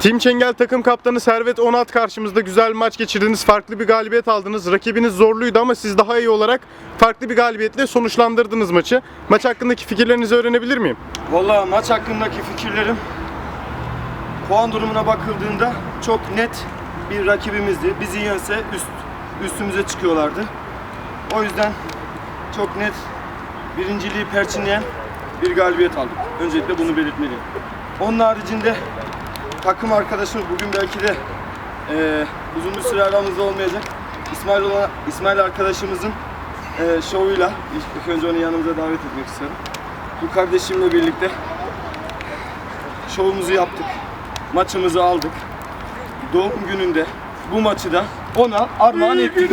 Team Çengel takım kaptanı Servet Onat karşımızda güzel maç geçirdiniz. Farklı bir galibiyet aldınız. Rakibiniz zorluydu ama siz daha iyi olarak farklı bir galibiyetle sonuçlandırdınız maçı. Maç hakkındaki fikirlerinizi öğrenebilir miyim? Valla maç hakkındaki fikirlerim puan durumuna bakıldığında çok net bir rakibimizdi. Bizi yense üst üstümüze çıkıyorlardı. O yüzden çok net birinciliği perçinleyen bir galibiyet aldık. Öncelikle bunu belirtmeliyim. Onun haricinde takım arkadaşımız bugün belki de eee, uzun bir süre aramızda olmayacak. İsmail olan İsmail arkadaşımızın eee şovuyla ilk önce onu yanımıza davet etmek istiyorum. Bu kardeşimle birlikte şovumuzu yaptık. Maçımızı aldık. Doğum gününde bu maçı da ona armağan ettik.